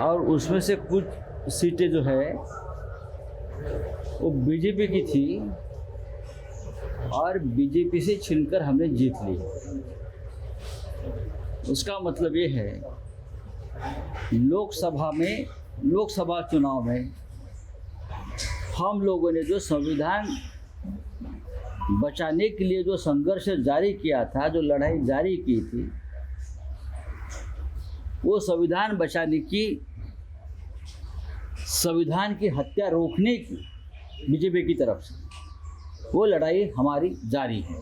और उसमें से कुछ सीटें जो है, वो बीजेपी की थी और बीजेपी से छिनकर हमने जीत ली। उसका मतलब ये है, लोकसभा में, लोकसभा चुनाव में हम लोगों ने जो संविधान बचाने के लिए जो संघर्ष जारी किया था, जो लड़ाई जारी की थी, वो संविधान बचाने की संविधान की हत्या रोकने की बीजेपी की तरफ़ से वो लड़ाई हमारी जारी है।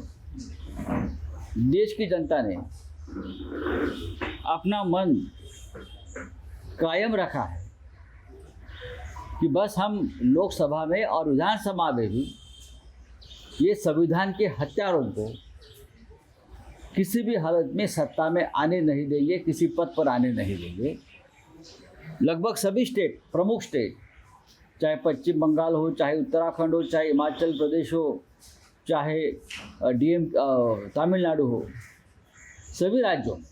देश की जनता ने अपना मन कायम रखा है कि बस हम लोकसभा में और विधानसभा में भी ये संविधान के हत्यारों को किसी भी हालत में सत्ता में आने नहीं देंगे, किसी पद पर आने नहीं देंगे। लगभग सभी स्टेट प्रमुख स्टेट चाहे पश्चिम बंगाल हो चाहे उत्तराखंड हो चाहे हिमाचल प्रदेश हो चाहे डीएम तमिलनाडु हो सभी राज्यों में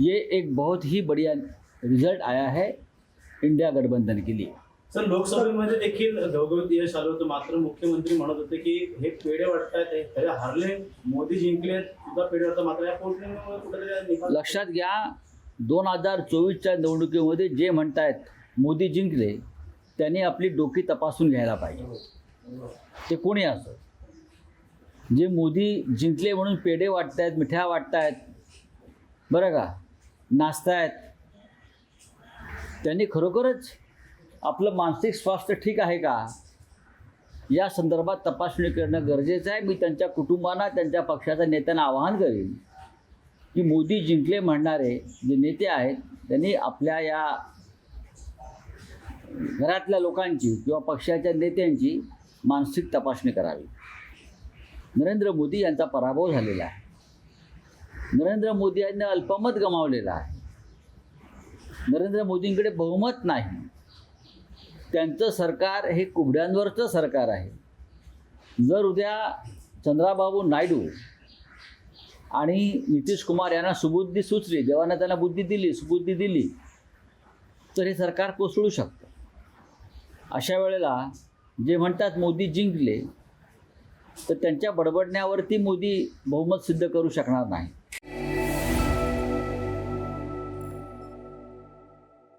ये एक बहुत ही बढ़िया रिजल्ट आया है इंडिया गठबंधन के लिए। सर लोकसभेमध्ये देखील घवघवीत यश आलं होतं. मात्र मुख्यमंत्री म्हणत होते की हे पेढे वाटतायत हे हारले. मोदी जिंकले सुद्धा पेढे वाटतात मात्र या कुठेतरी निकाल लक्षात घ्या दोन हजार चोवीसच्या निवडणुकीमध्ये जे म्हणतायत मोदी जिंकले त्यांनी आपली डोकी तपासून घ्यायला पाहिजे. ते कोणी असो. जे मोदी जिंकले म्हणून पेढे वाटतायत मिठ्या वाटतायत बरं का नाचतायत त्यांनी खरोखरच आपलं मानसिक स्वास्थ्य ठीक आहे का? या संदर्भात तपासणी करणं गरजेचं आहे. मी त्यांच्या कुटुंबांना त्यांच्या पक्षाच्या नेत्यांना आवाहन करेन. की मोदी जिंकले म्हणणारे जे नेते आहेत त्यांनी आपल्या या घरातल्या लोकांची किंवा पक्षाच्या नेत्यांची मानसिक तपासणी करावी. नरेंद्र मोदी यांचा पराभव झालेला आहे. नरेंद्र मोदी यांनी अल्पमत गमावलेलं आहे. नरेंद्र मोदींकडे बहुमत नाही. त्यांचं सरकार हे कुबड्यांवरचं सरकार आहे. जर उद्या चंद्राबाबू नायडू आणि नितीश कुमार यांना सुबुद्धी सुचली देवानं त्यांना बुद्धी दिली सुबुद्धी दिली तर हे सरकार कोसळू शकतं. अशा वेळेला जे म्हणतात मोदी जिंकले तर त्यांच्या बडबडण्यावरती मोदी बहुमत सिद्ध करू शकणार नाही